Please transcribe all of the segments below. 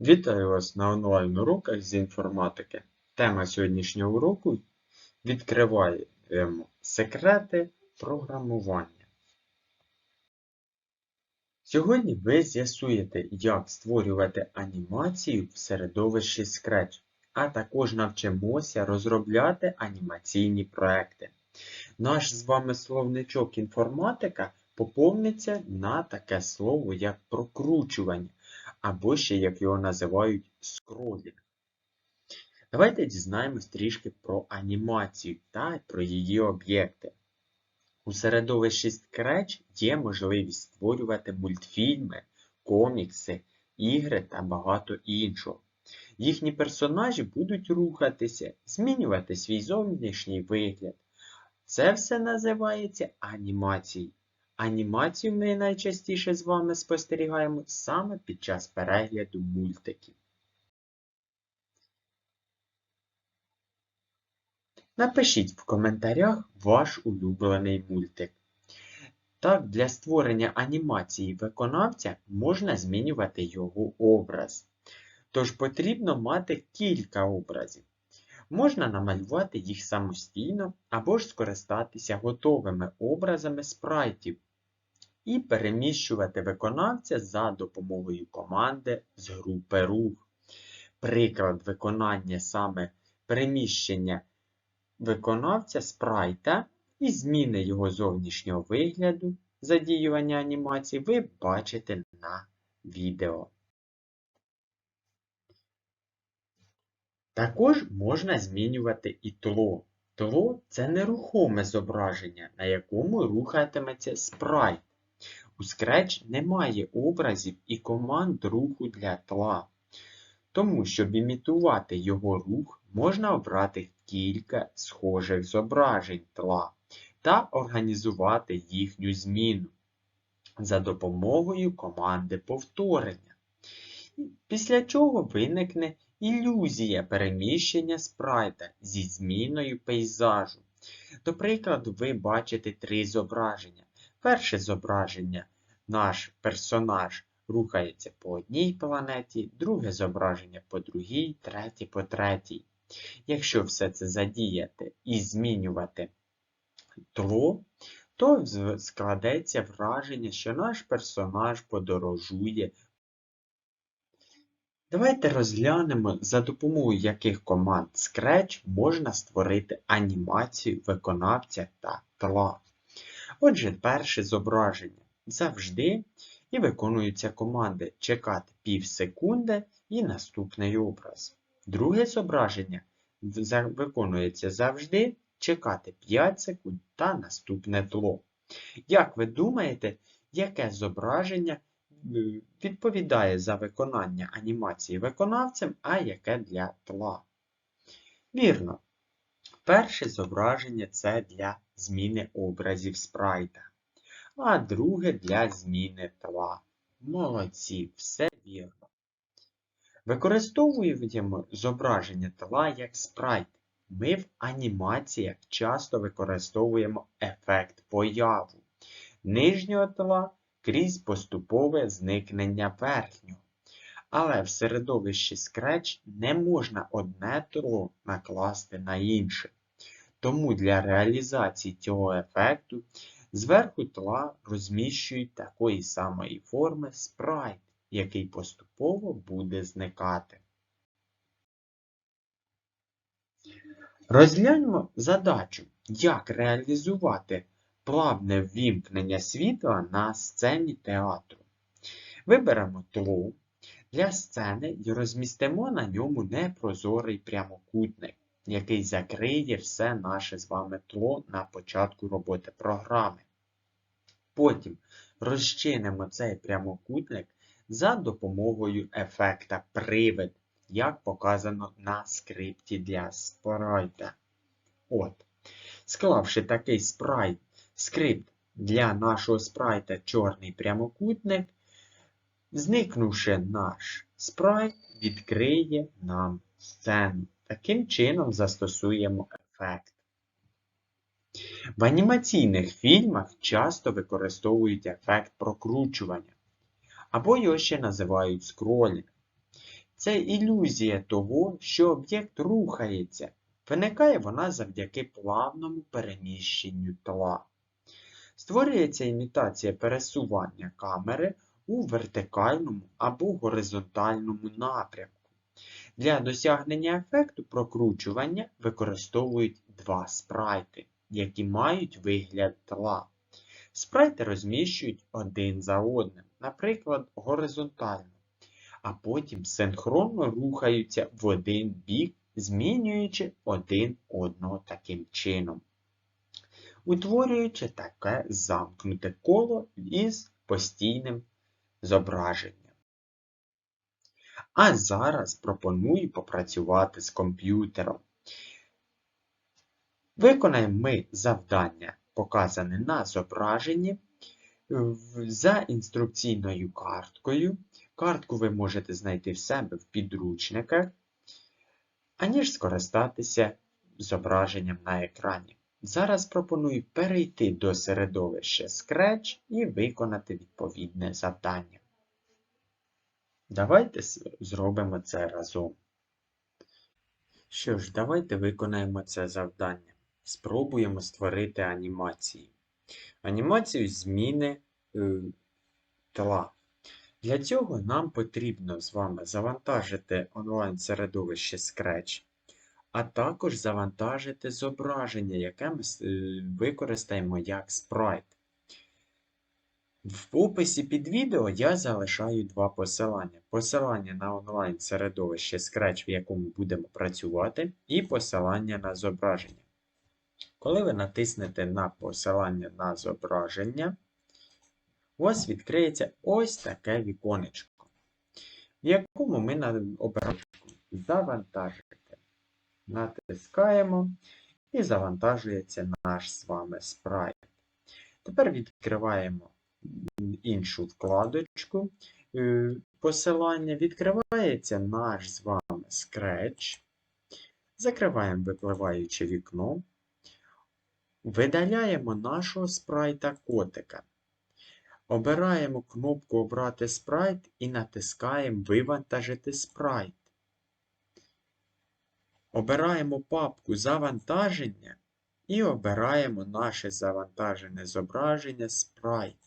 Вітаю вас на онлайн-уроках з інформатики. Тема сьогоднішнього уроку відкриваємо секрети програмування. Сьогодні ви з'ясуєте, як створювати анімацію в середовищі Scratch, а також навчимося розробляти анімаційні проекти. Наш з вами словничок інформатика поповниться на таке слово, як прокручування або ще, як його називають, скролінг. Давайте дізнаємось трішки про анімацію та про її об'єкти. У середовищі Scratch є можливість створювати мультфільми, комікси, ігри та багато іншого. Їхні персонажі будуть рухатися, змінювати свій зовнішній вигляд. Це все називається анімацією. Анімацію ми найчастіше з вами спостерігаємо саме під час перегляду мультиків. Напишіть в коментарях ваш улюблений мультик. Так, для створення анімації виконавця можна змінювати його образ. Тож потрібно мати кілька образів. Можна намалювати їх самостійно або ж скористатися готовими образами спрайтів і переміщувати виконавця за допомогою команди з групи рух. Приклад виконання саме переміщення виконавця спрайта і зміни його зовнішнього вигляду задіювання анімації ви бачите на відео. Також можна змінювати і тло. Тло це нерухоме зображення, на якому рухатиметься спрайт. У Scratch немає образів і команд руху для тла. Тому, щоб імітувати його рух, можна обрати кілька схожих зображень тла та організувати їхню зміну за допомогою команди повторення. Після чого виникне ілюзія переміщення спрайта зі зміною пейзажу. До прикладу, ви бачите три зображення. Перше зображення наш персонаж рухається по одній планеті, друге зображення по другій, третє по третій. Якщо все це задіяти і змінювати тло, то складеться враження, що наш персонаж подорожує. Давайте розглянемо, за допомогою яких команд Scratch можна створити анімацію виконавця та тла. Отже, перше зображення завжди і виконуються команди чекати пів секунди і наступний образ. Друге зображення виконується завжди чекати 5 секунд та наступне тло. Як ви думаєте, яке зображення е, відповідає за виконання анімації виконавцем, а яке для тла? Вірно, перше зображення це для зміни образів спрайта а друге для зміни тла. Молодці, все вірно. Використовуємо зображення тла як спрайт. Ми в анімаціях часто використовуємо ефект появу нижнього тла крізь поступове зникнення верхнього. Але в середовищі Scratch не можна одне тло накласти на інше. Тому для реалізації цього ефекту Зверху тла розміщують такої самої форми спрайт, який поступово буде зникати. Розгляньмо задачу, як реалізувати плавне ввімкнення світла на сцені театру. Виберемо тло для сцени і розмістимо на ньому непрозорий прямокутник, який закриє все наше з вами тло на початку роботи програми. Потім розчинимо цей прямокутник за допомогою ефекта привид, як показано на скрипті для спрайта. От. Склавши такий спрайт, скрипт для нашого спрайта чорний прямокутник, зникнувши наш спрайт, відкриє нам сцену. Таким чином застосуємо ефект. В анімаційних фільмах часто використовують ефект прокручування, або його ще називають скролінг. це ілюзія того, що об'єкт рухається. Виникає вона завдяки плавному переміщенню тла. Створюється імітація пересування камери у вертикальному або горизонтальному напрямку. Для досягнення ефекту прокручування використовують два спрайти, які мають вигляд тла. Спрайти розміщують один за одним, наприклад, горизонтально, а потім синхронно рухаються в один бік, змінюючи один одного таким чином, утворюючи таке замкнуте коло із постійним зображенням. А зараз пропоную попрацювати з комп'ютером. Виконаємо ми завдання, показане на зображенні, за інструкційною карткою. Картку ви можете знайти в себе в підручниках, аніж скористатися зображенням на екрані. Зараз пропоную перейти до середовища Scratch і виконати відповідне завдання. Давайте зробимо це разом. Що ж, давайте виконаємо це завдання. Спробуємо створити анімації. Анімацію зміни е, тла. Для цього нам потрібно з вами завантажити онлайн-середовище Scratch, а також завантажити зображення, яке ми е, використаємо як спрайт. В описі під відео я залишаю два посилання. Посилання на онлайн-середовище Scratch, в якому будемо працювати, і посилання на зображення. Коли ви натиснете на посилання на зображення, у вас відкриється ось таке віконечко, в якому ми на- обираємо завантажити. Натискаємо і завантажується наш з вами спрайт. Тепер відкриваємо іншу вкладочку е, посилання. Відкривається наш з вами Scratch. Закриваємо випливаюче вікно. Видаляємо нашого спрайта котика. Обираємо кнопку Обрати спрайт і натискаємо Вивантажити спрайт. Обираємо папку Завантаження і обираємо наше завантажене зображення спрайт.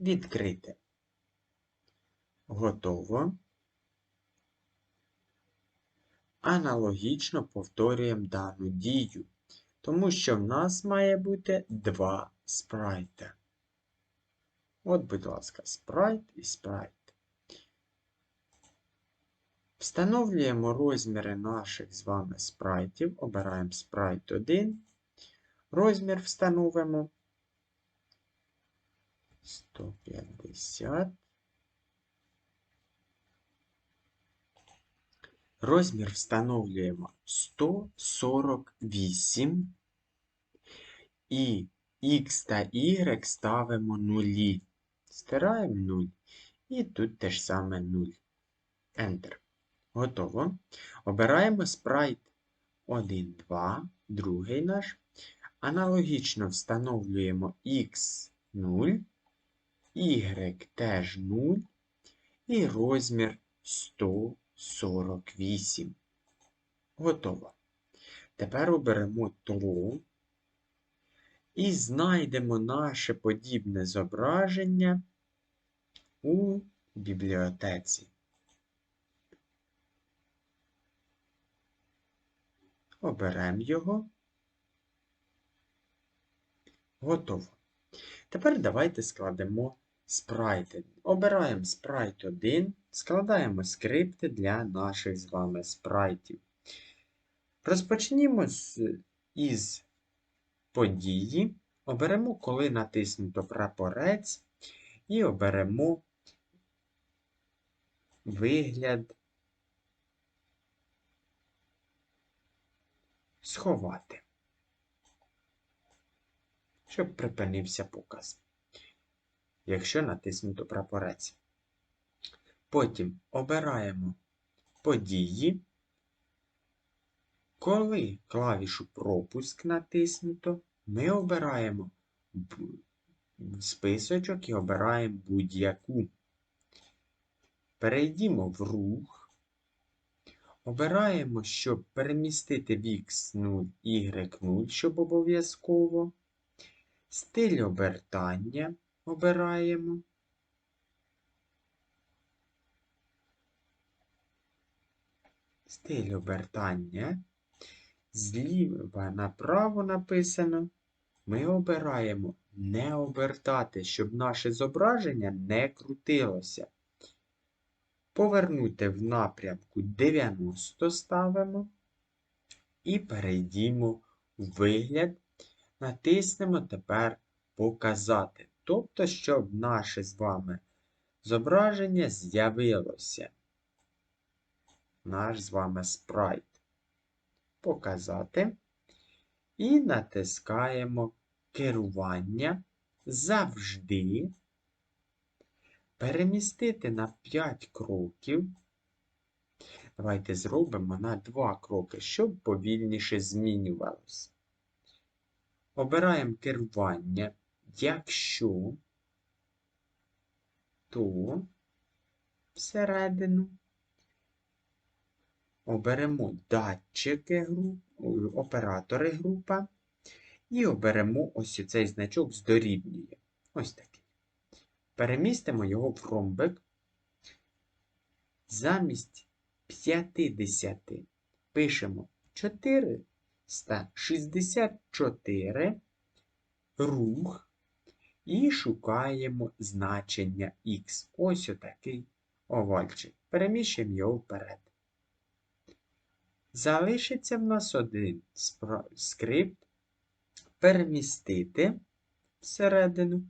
Відкрити. Готово. Аналогічно повторюємо дану дію, тому що в нас має бути два спрайта. От, будь ласка, спрайт і спрайт. Встановлюємо розміри наших з вами спрайтів. Обираємо спрайт 1. Розмір встановимо 150. Розмір встановлюємо 148. І X та Y ставимо нулі. Стираємо 0. І тут те ж саме 0. Enter. Готово. Обираємо спрайт 1, 2, другий наш. Аналогічно встановлюємо X 0, Y теж 0 і розмір 148. Готово. Тепер оберемо тло і знайдемо наше подібне зображення у бібліотеці. Оберемо його. Готово. Тепер давайте складемо спрайти. Обираємо спрайт 1, складаємо скрипти для наших з вами спрайтів. Розпочнімо із події. Оберемо, коли натиснуто прапорець, і оберемо вигляд сховати, щоб припинився показ, якщо натиснуто прапорець. Потім обираємо події. Коли клавішу пропуск натиснуто, ми обираємо списочок і обираємо будь-яку. перейдімо в рух. Обираємо, щоб перемістити в X0, Y0, щоб обов'язково. Стиль обертання обираємо. Стиль обертання. Зліва направо написано. Ми обираємо не обертати, щоб наше зображення не крутилося. Повернути в напрямку 90 ставимо і перейдімо в вигляд. Натиснемо тепер Показати. Тобто, щоб наше з вами зображення з'явилося. Наш з вами спрайт. Показати. І натискаємо керування завжди. Перемістити на 5 кроків. Давайте зробимо на 2 кроки, щоб повільніше змінювалося. Обираємо керування. Якщо, то всередину оберемо датчики оператори група і оберемо ось цей значок здорівнює. Ось такий. Перемістимо його в ромбик. Замість 50 пишемо 464 рух і шукаємо значення Х. Ось отакий овальчик. Переміщуємо його вперед. Залишиться в нас один скрипт перемістити всередину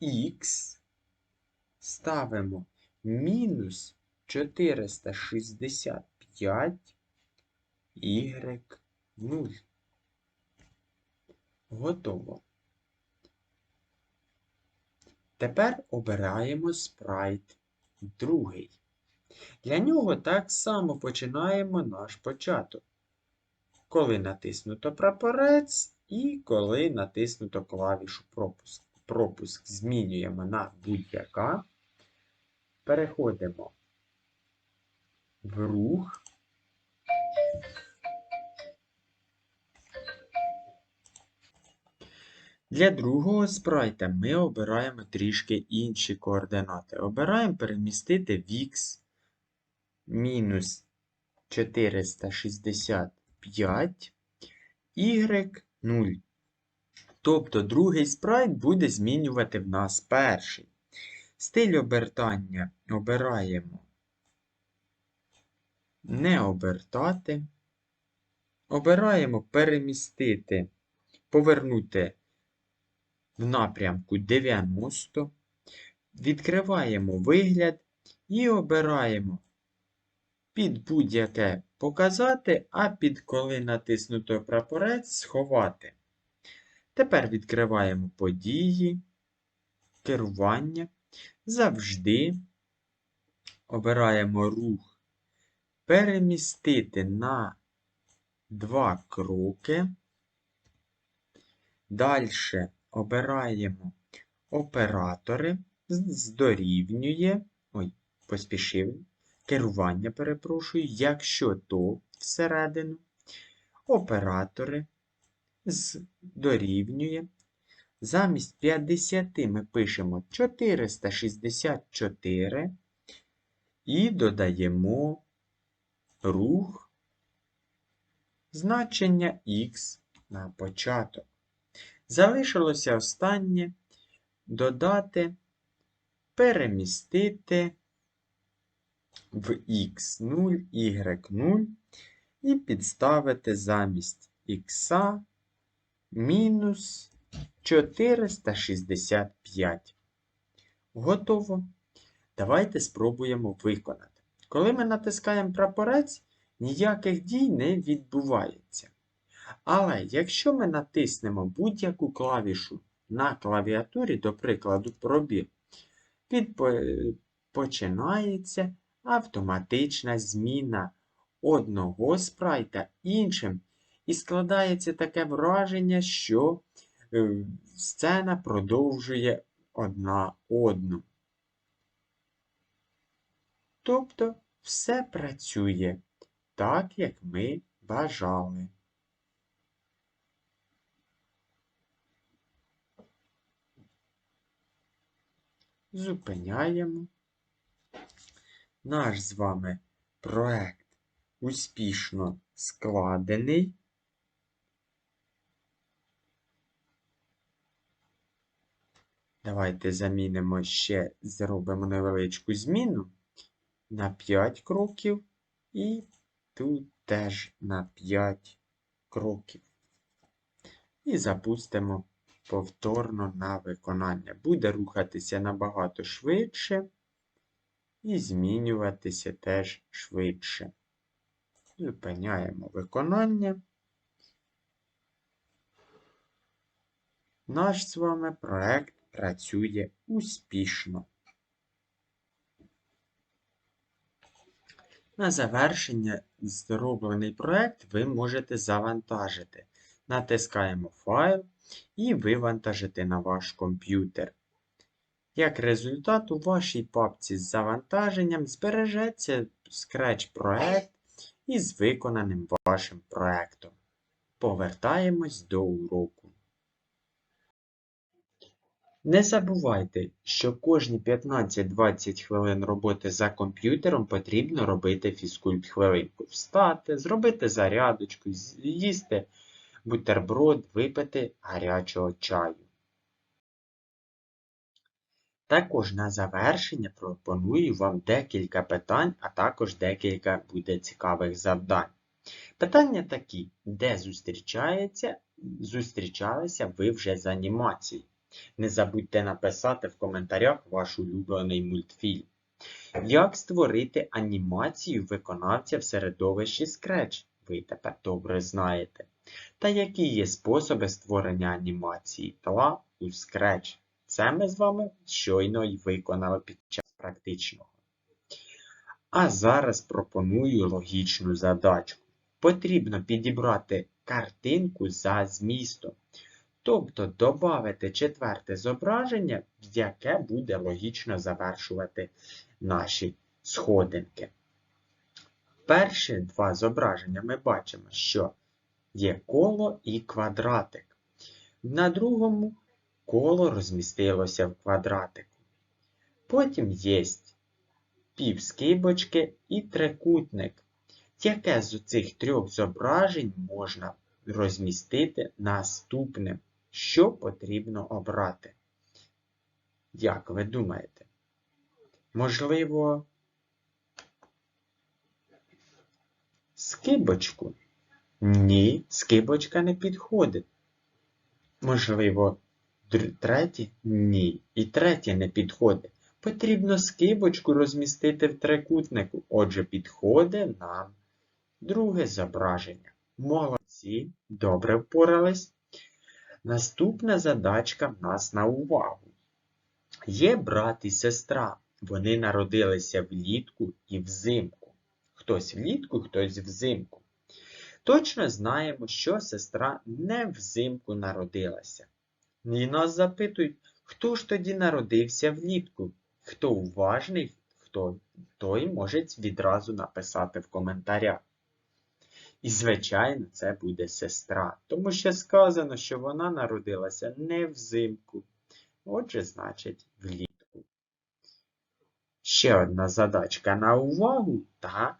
Х. Ставимо мінус 465 y 0. Готово. Тепер обираємо спрайт другий. Для нього так само починаємо наш початок. Коли натиснуто прапорець і коли натиснуто клавішу пропуск. Пропуск змінюємо на будь-яка. Переходимо в рух. Для другого спрайта ми обираємо трішки інші координати. Обираємо перемістити в X мінус 465 y 0. Тобто другий спрайт буде змінювати в нас перший. Стиль обертання обираємо не обертати. Обираємо перемістити, повернути в напрямку 90. Відкриваємо вигляд і обираємо під будь-яке показати, а під коли натиснуто прапорець сховати. Тепер відкриваємо події, керування. Завжди обираємо рух перемістити на два кроки. Далі обираємо оператори, здорівнює, ой, поспішив, керування, перепрошую, якщо то всередину, оператори дорівнює. Замість 50 ми пишемо 464 і додаємо рух значення Х на початок. Залишилося останнє додати, перемістити в Х0, Y0 і підставити замість Х мінус 465. Готово. Давайте спробуємо виконати. Коли ми натискаємо прапорець, ніяких дій не відбувається. Але якщо ми натиснемо будь-яку клавішу на клавіатурі, до прикладу, пробіг, починається автоматична зміна одного спрайта іншим. І складається таке враження, що е, сцена продовжує одна одну. Тобто все працює так, як ми бажали. Зупиняємо. Наш з вами проект успішно складений. Давайте замінимо ще, зробимо невеличку зміну на 5 кроків і тут теж на 5 кроків. І запустимо повторно на виконання. Буде рухатися набагато швидше і змінюватися теж швидше. Зупиняємо виконання. Наш з вами проект працює успішно. На завершення зроблений проект ви можете завантажити. Натискаємо файл і вивантажити на ваш комп'ютер. Як результат, у вашій папці з завантаженням збережеться Scratch проект із виконаним вашим проектом. Повертаємось до уроку. Не забувайте, що кожні 15-20 хвилин роботи за комп'ютером потрібно робити фізкульт хвилинку. Встати, зробити зарядочку, з'їсти бутерброд, випити гарячого чаю. Також на завершення пропоную вам декілька питань, а також декілька буде цікавих завдань. Питання такі, де зустрічається, зустрічалися ви вже з анімацією. Не забудьте написати в коментарях ваш улюблений мультфільм. Як створити анімацію виконавця в середовищі Scratch? Ви тепер добре знаєте. Та які є способи створення анімації тла у Scratch? Це ми з вами щойно й виконали під час практичного. А зараз пропоную логічну задачку. Потрібно підібрати картинку за змістом. Тобто додати четверте зображення, яке буде логічно завершувати наші сходинки. Перші два зображення ми бачимо, що є коло і квадратик. На другому коло розмістилося в квадратику. Потім є півскибочки і трикутник. Яке з цих трьох зображень можна розмістити наступним? Що потрібно обрати? Як ви думаєте? Можливо, скибочку? Ні, скибочка не підходить. Можливо, третє? Ні. І третє не підходить. Потрібно скибочку розмістити в трикутнику. Отже, підходить нам друге зображення. Молодці, добре впорались. Наступна задачка в нас на увагу. Є брат і сестра. Вони народилися влітку і взимку. Хтось влітку, хтось взимку. Точно знаємо, що сестра не взимку народилася. І нас запитують, хто ж тоді народився влітку? Хто уважний, хто той може відразу написати в коментарях. І, звичайно, це буде сестра, тому що сказано, що вона народилася не взимку. Отже, значить, влітку. Ще одна задачка на увагу та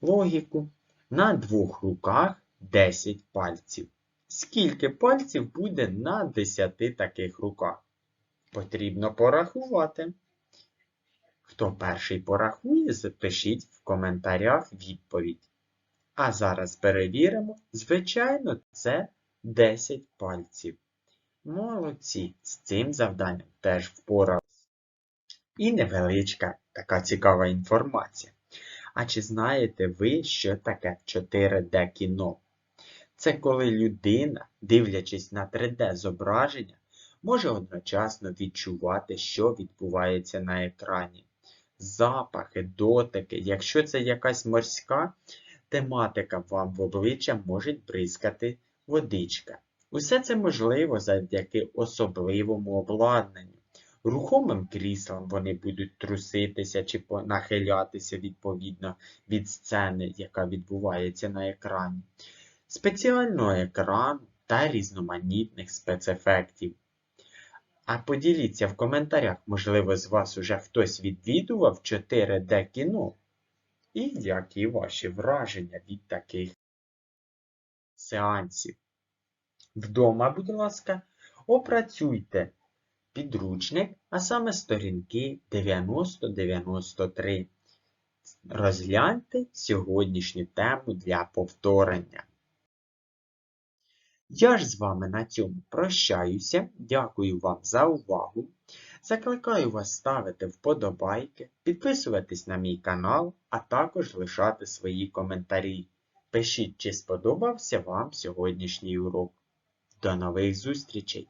логіку. На двох руках 10 пальців. Скільки пальців буде на 10 таких руках? Потрібно порахувати. Хто перший порахує, запишіть в коментарях відповідь. А зараз перевіримо, звичайно, це 10 пальців. Молодці, з цим завданням теж впоралися. І невеличка така цікава інформація. А чи знаєте ви, що таке 4D кіно? Це коли людина, дивлячись на 3D-зображення, може одночасно відчувати, що відбувається на екрані. Запахи, дотики, якщо це якась морська тематика, вам в обличчя може бризкати водичка. Усе це можливо завдяки особливому обладнанню. Рухомим кріслом вони будуть труситися чи нахилятися відповідно від сцени, яка відбувається на екрані, спеціального екрану та різноманітних спецефектів. А поділіться в коментарях, можливо, з вас уже хтось відвідував 4D кіно. І які ваші враження від таких сеансів. Вдома, будь ласка, опрацюйте підручник, а саме сторінки 90-93. Розгляньте сьогоднішню тему для повторення. Я ж з вами на цьому прощаюся. Дякую вам за увагу. Закликаю вас ставити вподобайки, підписуватись на мій канал, а також лишати свої коментарі. Пишіть, чи сподобався вам сьогоднішній урок. До нових зустрічей!